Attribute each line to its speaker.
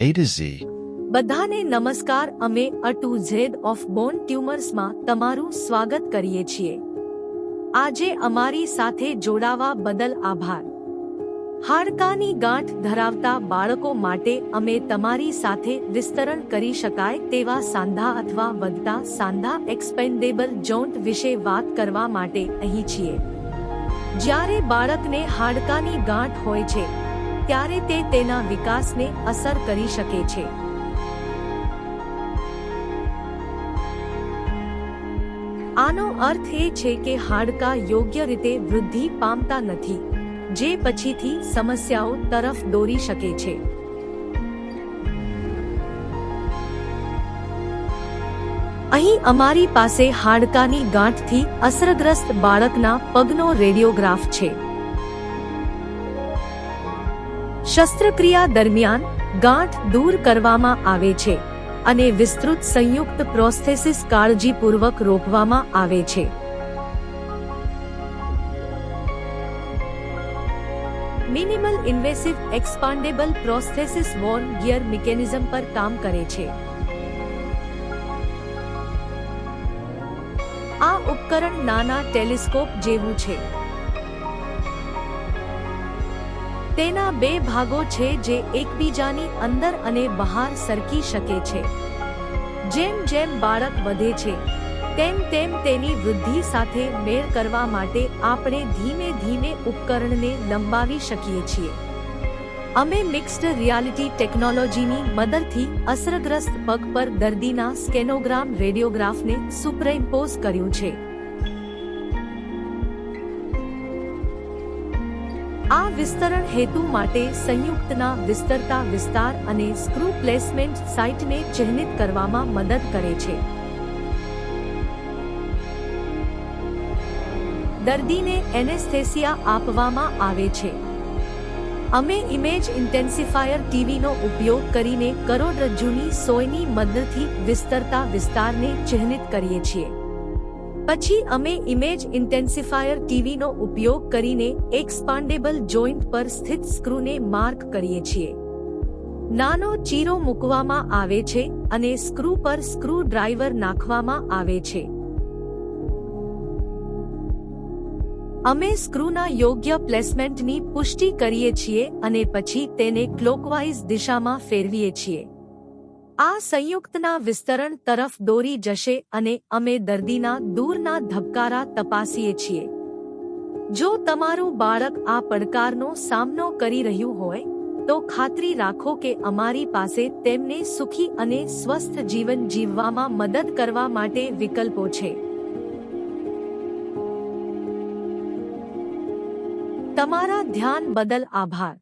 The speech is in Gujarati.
Speaker 1: A to Z.
Speaker 2: બધાને નમસ્કાર, અમે અટુ ઝેડ ઓફ બોન ટ્યુમર્સમાં તમારું સ્વાગત કરીએ છીએ. આજે અમારી સાથે જોડાવા બદલ આભાર. હાડકાની ગાંઠ ધરાવતા બાળકો માટે અમે તમારી સાથે વિસ્તરણ કરી શકાય તેવા સાંધા અથવા વધતા સાંધા એક્સપેન્ડેબલ જોન્ટ વિશે વાત કરવા માટે અહીં છીએ. જ્યારે બાળકને હાડકાની ગાંઠ હોય છે ત્યારે તે તેના વિકાસને અસર કરી શકે છે. આનો અર્થ એ છે કે હાડકા યોગ્ય રીતે વૃદ્ધિ પામતા નથી, જે પછીથી સમસ્યાઓ તરફ દોરી શકે છે. અહીં અમારી પાસે હાડકાની ગાંઠથી અસરગ્રસ્ત બાળકના પગનો રેડિયોગ્રાફ છે. શસ્ત્રક્રિયા દરમિયાન ગાંઠ દૂર કરવામાં આવે છે અને વિસ્તૃત સંયુક્ત પ્રોસ્થેસિસ કાળજીપૂર્વક રોકવામાં આવે છે. Minimal invasive expandable prosthesis worm gear mechanism પર કામ કરે છે. આ ઉપકરણ નાના ટેલિસ્કોપ જેવું છે. તેના બે ભાગો છે જે એકબીજાની અંદર અને બહાર સરકી શકે છે. જેમ જેમ બાળક વધે છે, તેમ તેમ તેની વૃદ્ધિ સાથે મેળ કરવા માટે આપણે ધીમે ધીમે ઉપકરણને લંબાવી શકીએ છીએ. અમે મિક્સ્ડ રિયાલિટી ટેકનોલોજીની મદદથી અસરગ્રસ્ત પગ પર દર્દીના સ્કેનોગ્રામ રેડિયોગ્રાફને સુપરઇમ્પોઝ કર્યું છે. આ વિસ્તરણ હેતુ માટે સંયુક્તના વિસ્તરતા વિસ્તાર અને સ્ક્રૂ પ્લેસમેન્ટ સાઇટને ચિહ્નિત કરવામાં મદદ કરે છે. દર્દીને એનેસ્થેસિયા આપવામાં આવે છે. અમે ઇમેજ ઇન્ટેન્સિફાયર ટીવીનો ઉપયોગ કરીને કરોડરજ્જુની સોયની મદદથી વિસ્તરતા વિસ્તારને ચિહ્નિત કરીએ છીએ. પછી અમે ઇમેજ ઇન્ટેન્સિફાયર ટીવીનો ઉપયોગ કરીને એક્સપાન્ડેબલ જોઈન્ટ પર સ્થિત સ્ક્રૂને માર્ક કરીએ છીએ. નાનો ચીરો મૂકવામાં આવે છે અને સ્ક્રૂ પર સ્ક્રૂ ડ્રાઈવર નાખવામાં આવે છે. અમે સ્ક્રૂના યોગ્ય પ્લેસમેન્ટની પુષ્ટિ કરીએ છીએ અને પછી તેને ક્લોકવાઇઝ દિશામાં ફેરવીએ છીએ. આ સંયુક્તના વિસ્તરણ તરફ દોરી જશે અને અમે દર્દીના દૂરના ધબકારા તપાસીએ છીએ. જો તમારું બાળક આ પડકારનો સામનો કરી રહ્યું હોય, તો ખાતરી રાખો કે અમારી પાસે તેમને સુખી અને સ્વસ્થ જીવન જીવવામાં મદદ કરવા માટે વિકલ્પો છે. તમારા ધ્યાન બદલ આભાર.